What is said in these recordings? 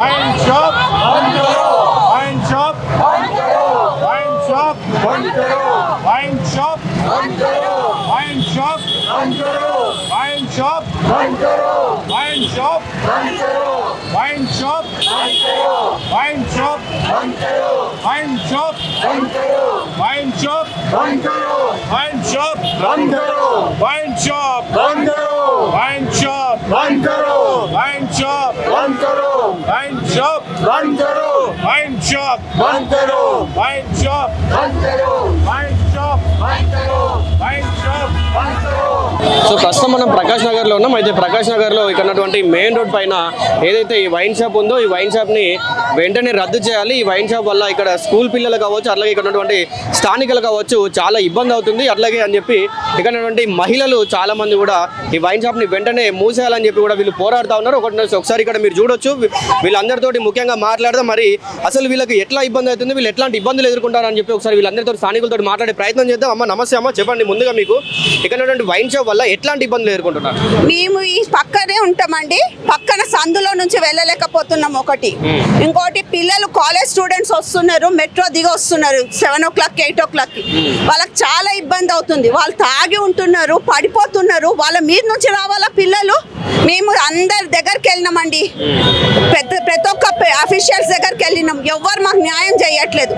Ein Job, one karo. Wine shop, Ein Job, Wine shop, one karo. Ein Job, one karo. Wine shop, Ein Job, Wine shop, one karo. Ein Job, one karo. Wine shop, Ein Job, Wine shop, one karo. Wine shop, one karo. Wine shop, one karo. Wine shop, one karo. Wine shop, one karo. shop! Banterom! Wine shop! Banterom! So ప్రస్తుతం మనం ప్రకాష్ నగర్లో ఉన్నాం. అయితే ప్రకాష్ నగర్లో ఇక్కడ ఉన్నటువంటి main road పైన ఏదైతే ఈ వైన్ షాప్ ఉందో ఈ వైన్ షాప్ని వెంటనే రద్దు చేయాలి. ఈ వైన్ షాప్ వల్ల ఇక్కడ స్కూల్ పిల్లలు కావచ్చు అట్లాగే ఇక్కడ ఉన్నటువంటి స్థానికులు కావచ్చు చాలా ఇబ్బంది అవుతుంది. అట్లాగే అని చెప్పి ఇక్కడ ఉన్నటువంటి మహిళలు చాలా మంది కూడా ఈ వైన్ షాప్ని వెంటనే మూసేయాలని చెప్పి కూడా వీళ్ళు పోరాడుతూ ఉన్నారు. ఒకటి ఒకసారి ఇక్కడ మీరు చూడొచ్చు. వీళ్ళందరితోటి ముఖ్యంగా మాట్లాడదాం. మరి అసలు వీళ్ళకి ఎట్లా ఇబ్బంది అవుతుంది? వీళ్ళు ఎట్లాంటి ఇబ్బందులు ఎదుర్కొంటారని చెప్పి ఒకసారి వీళ్ళందరితో స్థానికులతో మాట్లాడే ప్రయత్నం చేద్దాం. అమ్మ నమస్తే అమ్మ చెప్పండి ముందుగా మీకు. ఇక్కడ ఉన్నటువంటి వైన్ షాప్ వల్ల ఎట్లాంటి ఇబ్బందులు ఎదుర్కొంటున్నారు? మేము ఈ పక్కనే ఉంటామండి. పక్కన సందులో నుంచి వెళ్ళలేకపోతున్నాం ఒకటి. ఇంకోటి పిల్లలు కాలేజ్ స్టూడెంట్స్ వస్తున్నారు. మెట్రో దిగి వస్తున్నారు. Seven o'clock eight o'clock వాళ్ళకి చాలా ఇబ్బంది అవుతుంది. వాళ్ళు తాగి ఉంటున్నారు పడిపోతున్నారు. వాళ్ళ మీద నుంచి రావాలా పిల్లలు? మేము అందరి దగ్గరికి వెళ్ళినామండి. పెద్ద ప్రతి ఒక్క అఫీషియల్స్ దగ్గరికి వెళ్ళినాం. ఎవ్వరు మాకు న్యాయం చేయట్లేదు.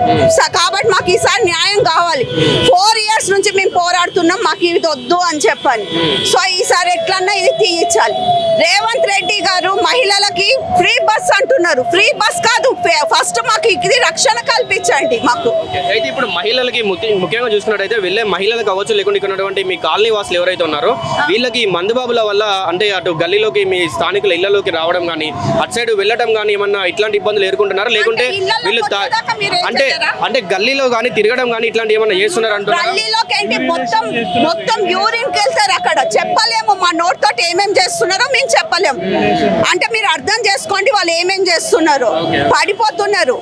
కాబట్టి మాకు ఈసారి న్యాయం కావాలి. ఫోర్ ఇయర్స్ నుంచి మేము పోరాడుతున్నాం. మాకు ఇది వద్దు అని చెప్పని. సో ఈసారి ఎట్లన్నా ఇది తీయించాలి రేవంత్ రెడ్డి గారు మహిళలకి ఫ్రీ బస్ అంటున్నారు. ఫ్రీ బస్ కాదు ఫస్ట్ మాకు ఇది రక్షణ కల్పించండి మాకు. అయితే ఇప్పుడు మహిళలకి ముఖ్య- ముఖ్యంగా చూసుకున్నట్టయితే వెళ్ళే మహిళలు కావచ్చు లేకుంటే ఇక్కడ ఉన్నటువంటి మీ కాలనీ వాసులు ఎవరైతే ఉన్నారో వీళ్ళకి మందుబాబుల వల్ల అంటే అటు గల్లీలోకి మీ స్థానికుల ఇళ్ళలోకి రావడం కానీ అటు సైడ్ వెళ్ళడం కానీ ఏమన్నా ఇట్లాంటి ఇబ్బందులు ఎదుర్కొంటున్నారా? లేకుంటే వీళ్ళు అంటే? అంటే గల్లీలో కానీ తిరగడం కానీ ఇట్లాంటి ఏమన్నా చేస్తున్నారు అంటున్నారా? మొత్తం మొత్తం యూరిన్ వెళ్తారు అక్కడ. చెప్పలేము మా నోట్ తోటి ఏమేం చేస్తున్నారో మేము చెప్పలేము అంటే మీరు అర్థం చేసుకోండి వాళ్ళు ఏమేం చేస్తున్నారు. పడిపోతున్నారు.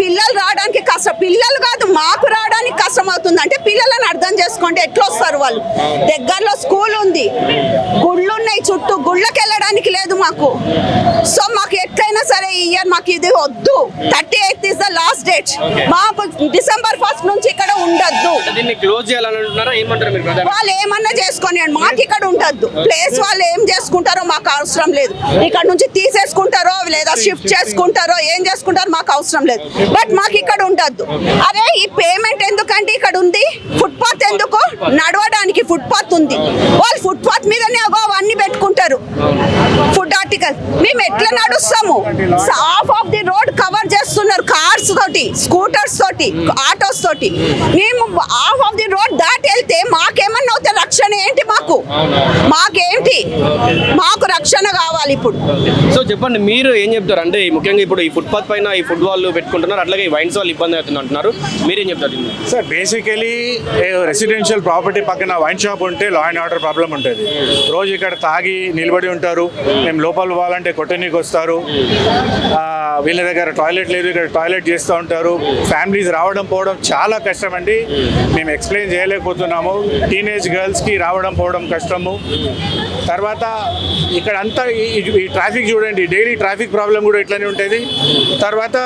పిల్లలు రావడానికి కష్టం పిల్లలు కాదు మాకు రావడానికి కష్టం అవుతుంది అంటే పిల్లలను అర్థం చేసుకోండి ఎట్లా వస్తారు వాళ్ళు. దగ్గరలో స్కూల్ ఉంది. గుళ్ళు ఉన్నాయి చుట్టూ గుళ్ళకి వెళ్ళడానికి లేదు మాకు. సో మాకు ఎట్లయినా సరే ఈ ఇయర్ మాకు ఇది వద్దు. Thirty eighth is the last date. మాకు డిసెంబర్ ఫస్ట్ నుంచి ఇక్కడ ఉండొద్దు. వాళ్ళు ఏమన్నా చేసుకొని మాకు ఇక్కడ ఉండొద్దు. ప్లేస్ వాళ్ళు ఏం చేసుకుంటారో మాకు అవసరం లేదు. ఇక్కడ నుంచి తీసేసుకుంటారో లేదా షిఫ్ట్ చేసుకుంటారో ఏం చేసుకుంటారో మాకు అవసరం లేదు. బట్ మాకు ఇక్కడ ఉండద్దు. అరే ఈ పేమెంట్ ఎందుకంటే ఇక్కడ ఉంది? ఫుట్పాత్ ఎందుకు? నడవడానికి ఫుట్పాత్ ఉంది. వాళ్ళు ఫుట్పాత్ మీదనే అవన్నీ పెట్టుకుంటారు. ఫుడ్ ఆర్టికల్ మేము ఎట్లా నడుస్తాము? Half of the road cover చేస్తున్నారు కార్స్ తోటి స్కూటర్స్ తోటి ఆటోస్ తోటి. మేము హాఫ్ ఆఫ్ ది రోడ్ దాటి వెళ్తే మాకేమన్నా రక్షణ ఏంటి మాకు? మాకేంటి? మాకు రక్షణ కావాలి ఇప్పుడు. సో చెప్పండి మీరు ఏం చెప్తారు? అంటే ఈ ముఖ్యంగా ఇప్పుడు ఈ ఫుట్పాత్ పైన ఈ ఫుడ్ వాళ్ళు పెట్టుకుంటున్నారు అట్లాగే ఈ వైన్స్ వాళ్ళు ఇబ్బంది అవుతుంది అంటున్నారు. మీరేం చెప్తారు? సార్ బేసికలీ రెసిడెన్షియల్ ప్రాపర్టీ పక్కన వైన్ షాప్ ఉంటే లా అండ్ ఆర్డర్ ప్రాబ్లం ఉంటుంది. రోజు ఇక్కడ తాగి నిలబడి ఉంటారు. మేము లోపల పోవాలంటే కొట్టనీకి వస్తారు. ఆ, వీళ్ళ దగ్గర టాయిలెట్ లేదు ఇక్కడ టాయిలెట్ చేస్తూ ఉంటారు. ఫ్యామిలీస్ రావడం పోవడం చాలా కష్టం అండి. మేము ఎక్స్ప్లెయిన్ చేయలేకపోతున్నాము. టీనేజ్ బస్కి రావడం పోవడం కష్టము. తర్వాత ఇక్కడ అంతా ఈ- ట్రాఫిక్ చూడండి డైలీ ట్రాఫిక్ ప్రాబ్లం కూడా ఇట్లానే ఉంటుంది. తర్వాత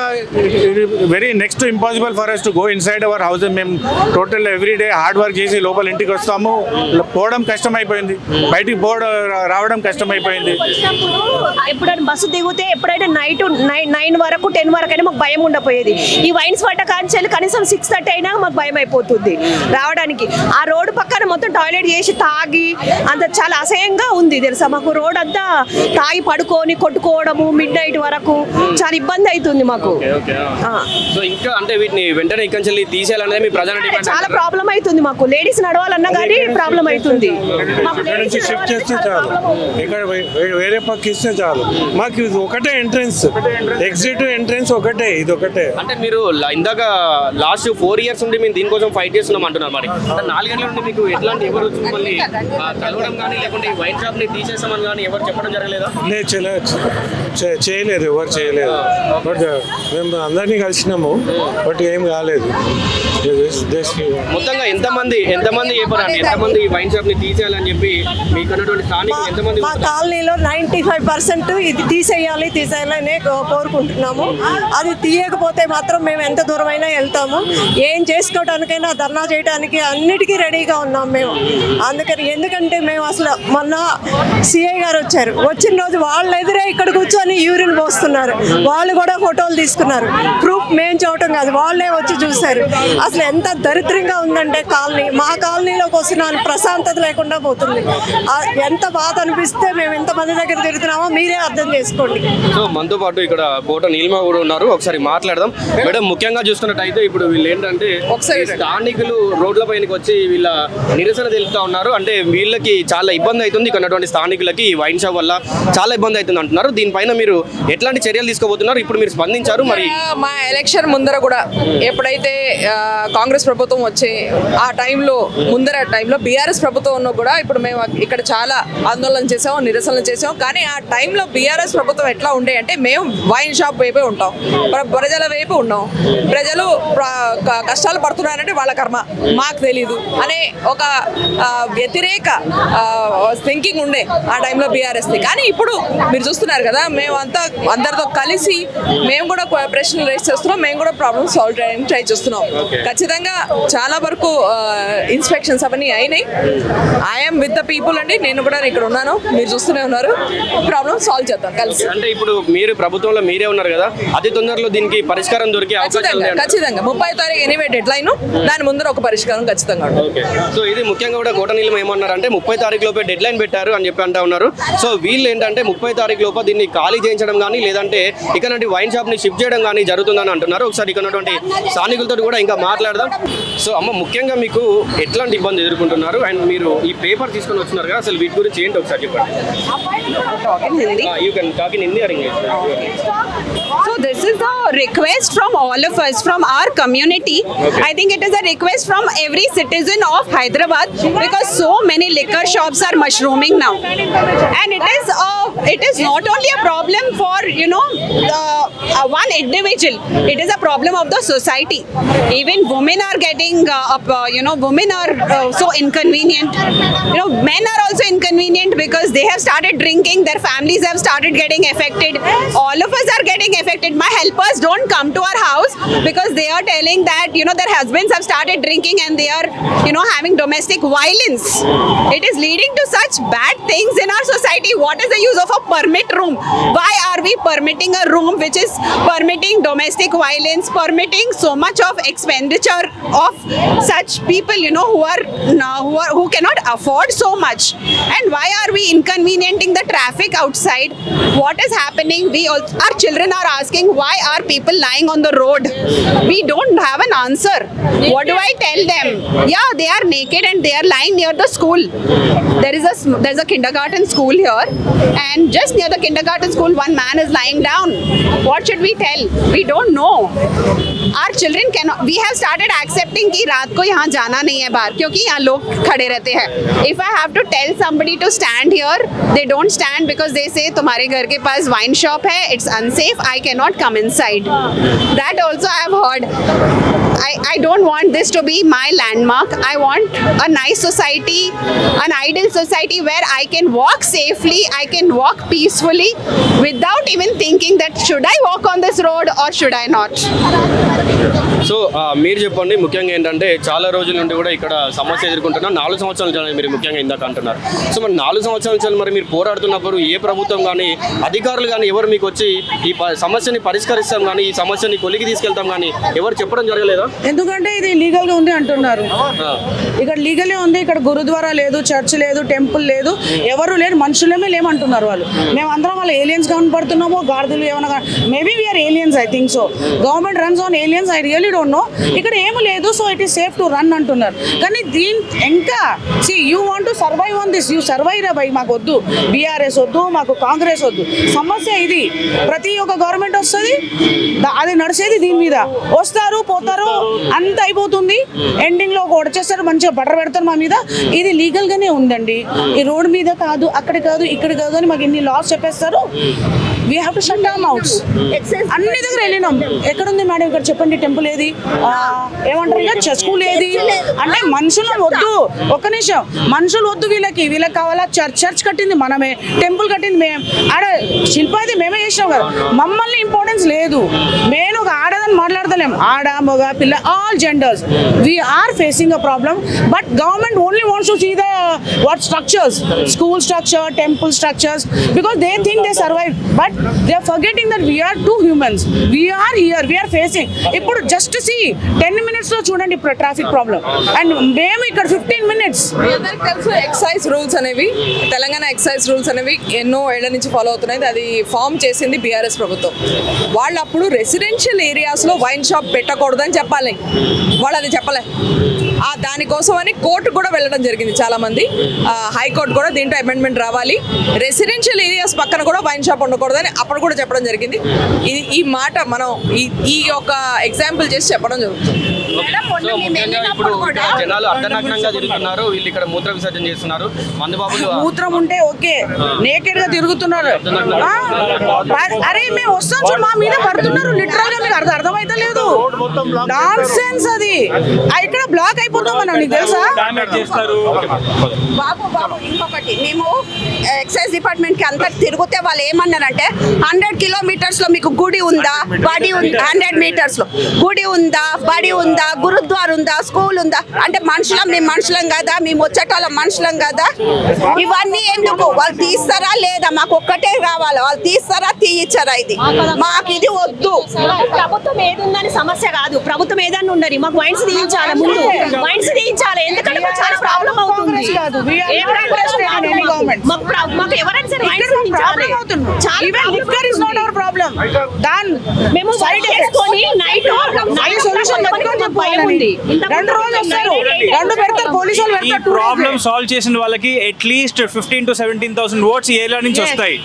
very next impossible for us to go inside our house మేము total every day hard work చేసి లోపల ఇంటికి వస్తాము. పోవడం కష్టమైపోయింది. బయటికి పోవడం రావడం కష్టమైపోయింది. ఎప్పుడైనా బస్సు దిగితే ఎప్పుడైనా నైట్ నైన్ వరకు టెన్ వరకు అయినా మాకు భయం ఉండపోయేది. ఈ వైన్స్ పట్ట కాంచెలు కనీసం సిక్స్ థర్టీ అయినా మాకు భయం అయిపోతుంది. రావడానికి. ఆ రోడ్డు పక్కన మొత్తం టాయిలెట్ చేసి తాగి అంత చాలా అసహ్యంగా ఉంది తెలుసా. మాకు రోడ్ అంతా తాగి పడుకొని కొట్టుకోవడము మిడ్ నైట్ వరకు చాలా ఇబ్బంది అవుతుంది మాకు. ఆ. సో ఇంకా అంటే వీటిని వెంటనే ఇక్కడి నుంచి తీసేయాలనేది మీ ప్రధాన డిమాండ్ చాలా ప్రాబ్లం అవుతుంది మాకు. లేడీస్ నడవాలన్నా కానీ ప్రాబ్లం అవుతుంది. షిఫ్ట్ చేస్తే చాలు. ఇక్కడ వేరే పక్క ఇస్తే చాలు. మాకు ఇది ఒకటే ఎంట్రన్స్ ఎగ్జిట్ ఎంట్రన్స్ ఒకటే ఇది ఒకటే. అంటే మీరు ఇందాక లాస్ట్ ఫోర్ ఇయర్స్ నుండి మేము దీనికోసం ఫైట్ చేస్తున్నాం అంటున్నారు మరి. అంటే నాలుగేళ్ళ నుండి మీకు ఎట్లాంటి ఎవరు మిమ్మల్ని కలవడం కానీ లేకుంటే ఈ వైన్ షాప్ని తీసేసామని కానీ ఎవరు చెప్పడం జరగలేదా? లేదు చేయలే చే- చేయలేదు ఎవరు చేయలేదు. బట్ మేము అందరినీ కలిసినాము బట్ ఏం కాలేదు. మొత్తంగా ఎంతమంది ఎంతమంది చెప్పారండి ఎంతమంది ఈ వైన్ షాప్ని తీసేయాలని చెప్పి మీకు ఉన్నటువంటి స్థానికులు ఎంతమంది మా కాలనీలో నైంటీ ఫైవ్ పర్సెంట్ ఇది తీసేయాలి తీసేయాలని కో- కోరుకుంటున్నాం అనుకుంటున్నాము అది తీయకపోతే మాత్రం మేము ఎంత దూరమైనా వెళ్తాము. ఏం చేసుకోవడానికైనా ధర్నా చేయడానికి అన్నిటికీ రెడీగా ఉన్నాం మేము. అందుకని ఎందుకంటే మేము అసలు మొన్న సిఐ గారు వచ్చారు. వచ్చిన రోజు వాళ్ళ ఎదురే ఇక్కడ కూర్చొని యూరిన్ పోస్తున్నారు. వాళ్ళు కూడా ఫోటోలు తీసుకున్నారు. ప్రూఫ్ మేము చూడటం కాదు వాళ్ళే వచ్చి చూశారు. అసలు ఎంత దరిద్రంగా ఉందంటే కాలనీ మా కాలనీలోకి వస్తున్నాను ప్రశాంతత లేకుండా పోతుంది. ఎంత బాధ అనిపిస్తే మేము ఎంతమంది దగ్గర తిరుగుతున్నామో మీరే అర్థం చేసుకోండి. సో మనతో పాటు ఇక్కడ కోట నీలిమ కూడా ఉన్నారు. ఒకసారి మాట్లాడదాం. మేడం ముఖ్యంగా చూసుకున్నట్టయితే ఇప్పుడు వీళ్ళు ఏంటంటే స్థానికులు రోడ్ల పైనకి వచ్చి వీళ్ళ నిరసన తెలుపుతా ఉన్నారు. అంటే వీళ్ళకి చాలా ఇబ్బంది అవుతుంది. ఇక్కడ ఉన్నటువంటి స్థానికులకి వైన్ షాప్ వల్ల చాలా ఇబ్బంది అవుతుంది అంటున్నారు. దీనిపైన మీరు ఎట్లాంటి చర్యలు తీసుకోబోతున్నారు? ఇప్పుడు మీరు స్పందించారు. మరి మా ఎలక్షన్ ముందర కూడా ఎప్పుడైతే కాంగ్రెస్ ప్రభుత్వం వచ్చే ఆ టైంలో ముందర టైంలో బీఆర్ఎస్ ప్రభుత్వం ఉన్నా కూడా ఇప్పుడు మేము ఇక్కడ చాలా ఆందోళన చేసాం నిరసనలు చేసాం కానీ ఆ టైంలో బీఆర్ఎస్ ప్రభుత్వం ఎట్లా ఉండే అంటే మేము వైన్ షాప్ వైపే ఉంటాం. ప్ర- ప్రజల వైపు ఉన్నాం. ప్రజలు కష్టాలు పడుతున్నారంటే వాళ్ళ కర్మ. మాకు తెలీదు. అనే ఒక వ్యతిరేక థింకింగ్ ఉండే ఆ టైంలో బీఆర్ఎస్ది కానీ ఇప్పుడు మీరు చూస్తున్నారు కదా మేము అంతా అందరితో కలిసి మేము కూడా ప్రశ్నలు రేస్ చేస్తున్నాం మేము కూడా ప్రాబ్లమ్ సాల్వ్ చేయడానికి ట్రై చేస్తున్నాం. ఖచ్చితంగా చాలా వరకు ఇన్స్పెక్షన్స్ అవన్నీ అయినాయి. ఐఎమ్ విత్ ద పీపుల్ అండి నేను కూడా ఇక్కడ ఉన్నాను మీరు చూస్తూనే ఉన్నారు. ప్రాబ్లమ్ సాల్వ్ చేద్దాం కలిసి. అంటే ఇప్పుడు మీరు ప్రభుత్వంలో మీరే ఉన్నారు కదా అతి తొందరలో దీనికి పరిష్కారం దొరికే ఖచ్చితంగా ముప్పై తారీఖు ఎనీవే డెడ్ లైన్ దాని ముందర ఒక పరిష్కారం ఖచ్చితంగా సో ఇది ముఖ్యంగా కూడా నీళ్ళు ఏమన్నారంటే ముప్పై తారీఖు లోపే డెడ్ లైన్ పెట్టారు అని చెప్పి అంటా ఉన్నారు. సో వీళ్ళు ఏంటంటే ముప్పై తారీఖు లోప దీన్ని ఖాళీ చేయించడం కానీ లేదంటే ఇక్కడ నుండి వైన్ షాప్ని షిఫ్ట్ చేయడం కానీ జరుగుతుందని అంటున్నారు. ఒకసారి ఇక్కడ ఉన్నటువంటి స్థానికులతో కూడా ఇంకా మాట్లాడదాం. సో అమ్మ ముఖ్యంగా మీకు ఎట్లాంటి ఇబ్బంది ఎదుర్కొంటున్నారు? అండ్ మీరు ఈ పేపర్ తీసుకొని వచ్చినారు కదా అసలు వీటి గురించి ఏంటి ఒకసారి చెప్పండి. You can talk in Hindi or English So this is a request from all of us, from our community. I think it is a request from every citizen of Hyderabad because so many liquor shops are mushrooming now, and it is a, it is not only a problem for you know uh, one individual. It is a problem of the society. Even women are getting uh, up, uh, you know, women are uh, so inconvenient. You know, men are also inconvenient because they have started drinking. Their families have started getting affected. All of us are getting affected. My helpers don't come to our house because they are telling that you know their husbands have started drinking and they are you know having domestic violence. It is leading to such bad things in our society. What is the use of a permit room? Why are we permitting a room which is permitting domestic violence, permitting so much of expenditure of such people you know who are who are who cannot afford so much? And why are we inconveniencing the traffic outside? What is happening? We our children are asking why are people lying on the road? We don't have an answer. What do I tell them? Yeah, they are naked and they are lying near the school. There is a there's a kindergarten school here, and just near the kindergarten school, one man is lying down. What should we tell? We don't know. Our children can we have started accepting कि रात को यहाँ जाना नहीं है बाहर, क्योंकि यहाँ लोग खड़े रहते हैं। If I have to tell somebody to stand here they don't stand because they say तुम्हारे घर के पास वाइन शॉप है it's unsafe I can not come inside that also I have heard I I don't want this to be my landmark I want a nice society an ideal society where I can walk safely I can walk peacefully without even thinking that should I walk on this road और should I not so మీరు చెప్పండి ముఖ్యంగా ఏంటంటే చాలా రోజుల నుండి కూడా ఇక్కడ సమస్య ఎదుర్కొంటున్నారు నాలుగు సంవత్సరాల మీరు ముఖ్యంగా ఇందాక అంటున్నారు. సో మరి నాలుగు సంవత్సరాల నుంచి మరి మీరు పోరాడుతున్నప్పుడు ఏ ప్రభుత్వం కానీ అధికారులు కానీ ఎవరు మీకు వచ్చి ఈ సమస్యని పరిష్కరిస్తాం కానీ ఈ సమస్యని కొలికి తీసుకెళ్తాం కానీ ఎవరు చెప్పడం జరగలేదా? ఎందుకంటే ఇది లీగల్గా ఉంది అంటున్నారు. ఇక్కడ లీగలే ఉంది ఇక్కడ గురుద్వారా లేదు చర్చ్ లేదు టెంపుల్ లేదు ఎవరు లేరు మనుషులేమే లేమంటున్నారు వాళ్ళు. మేము. అందరం వాళ్ళు ఏలియన్స్ కనపడుతున్నామో గాడిదలు ఏమైనా maybe we are aliens I think so government runs on aliens I really don't know ఇక్కడ ఏమి లేదు so it is safe to run అంటున్నారు. కానీ దీని ఇంకా see you want to survive on this you survive రా బై మాకు వద్దు. బీఆర్ఎస్ వద్దు మాకు కాంగ్రెస్ వద్దు. సమస్య ఇది. ప్రతి ఒక్క గవర్నమెంట్ వస్తుంది అది నడిచేది దీని మీద. వస్తారు పోతారు అంత అయిపోతుంది. ఎండింగ్లో ఒక వచ్చేస్తారు మంచిగా బటర్ పెడతారు మా మీద. ఇది లీగల్ గానే ఉందండి. ఈ రోడ్ మీద కాదు అక్కడ కాదు ఇక్కడ కాదు అని మాకు ఇన్ని లాస్ చెప్పేస్తారు. We have to shut down outs అన్ని దగ్గర వెళ్ళినాం. ఎక్కడ ఉంది మేడం ఇక్కడ చెప్పండి. చెప్పండి టెంపుల్ ఏది? ఏమంటారు ఇక? స్కూల్ ఏది? అంటే మనుషులు వద్దు. ఒక్క నిమిషం. మనుషులు వద్దు వీళ్ళకి. వీళ్ళకి కావాలా? చర్చ్ చర్చ్ కట్టింది మనమే. టెంపుల్ కట్టింది మేము ఆడ శిల్పాది మేమే చేసినాం కదా. మమ్మల్ని ఇంపార్టెన్స్ లేదు. నేను ఒక ఆడదని మాట్లాడతలేం ఆడ మగ పిల్ల all genders we are facing a problem but government only wants to see the what structures school structure temple structures because they think they survive but they are forgetting that we are too humans we are here we are facing ఇప్పుడు just see ten మినిట్స్లో చూడండి ఇప్పుడు traffic problem and మేము ఇక్కడ fifteen minutes తెలుసు excise rules అనేవి Telangana excise rules అనేవి ఎన్నో ఏళ్ళ నుంచి ఫాలో అవుతున్నాయి. అది ఫామ్ చేసింది బీఆర్ఎస్ ప్రభుత్వం. వాళ్ళు అప్పుడు రెసిడెన్షియల్ ఏరియాస్లో వైన్ షాప్ పెట్టకూడదని చెప్పాలి. వాళ్ళు అది చెప్పలే. దానికోసం అని కోర్టు కూడా వెళ్ళడం జరిగింది చాలా మంది హైకోర్టు కూడా దీంట్లో అమెండ్మెంట్ రావాలి. రెసిడెన్షియల్ ఏరియాస్ పక్కన కూడా వైన్ షాప్ ఉండకూడదని అప్పుడు కూడా చెప్పడం జరిగింది. ఇది ఈ మాట మనం ఈ ఈ యొక్క ఎగ్జాంపుల్ చేసి చెప్పడం జరుగుతుంది. జనాలు అర్ధనగ్నంగా తిరుగుతున్నారు. వీళ్ళు ఇక్కడ మూత్ర విసర్జన చేస్తున్నారు. మందుబాబులు మూత్రం ఉంటే ఓకే. నేకెడ్గా తిరుగుతున్నారు? అరే మేము వస్తాం చూడు మా మీద పడుతున్నారు. లిటరల్గా మీకు అర్థం అర్థమైతే లేదు నాన్ సెన్స్ అది. ఆ, ఇక్కడ బ్లాక్ అయిపోతాం మనం నీకు తెలుసా? బాబు బాబు. ఇంకొకటి. మేము ఎక్సైజ్ డిపార్ట్మెంట్కి అంతా తిరిగితే వాళ్ళు ఏమన్నారంటే హండ్రెడ్ కిలోమీటర్స్లో మీకు గుడి ఉందా? బడి ఉందా హండ్రెడ్ మీటర్స్లో గుడి ఉందా? బడి ఉందా? గురుద్వార ఉందా? స్కూల్ ఉందా? అంటే మనుషులం మేము మనుషులం కదా? మేము వచ్చేటోళ్ళం మనుషులం కదా? ఇవన్నీ ఎందుకు? వాళ్ళు తీస్తారా లేదా? మాకు ఒక్కటే కావాలి. వాళ్ళు తీస్తారా? తీయిచ్చారా ఇది? మాకు ఇది వద్దు. ప్రభుత్వం ఏది ఉందని సమస్య కాదు. ప్రభుత్వం ఏదన్నా ఉండరు మాకు వైన్స్ తీయించాలి ముందు. వైన్స్ తీయించాలి. ఎందుకంటే మాకు చాలా ప్రాబ్లం అవుతుంది. మాకు ప్రా- మాకు ఎవరైనా సరే వైన్స్ ఇక్కడ తీయించాలి. ప్రాబ్లం అవుతుంది. చాలా even problem liquor is not అవుతుంది. అవర్ ప్రాబ్లం దాన్ మేము సైడ్ వేసుకొని నైట్ నైట్ సొల్యూషన్ పెట్టుకొని భయం ఉంది. చెప్పాలని రెండు రోజులు వస్తారు. రెండు పెడతారు పోలీసు వాళ్ళు ఈ పెడతారు two days. ప్రాబ్లమ్ సాల్వ్ చేసిన వాళ్ళకి at least fifteen to seventeen thousand votes area నుంచి వస్తాయి.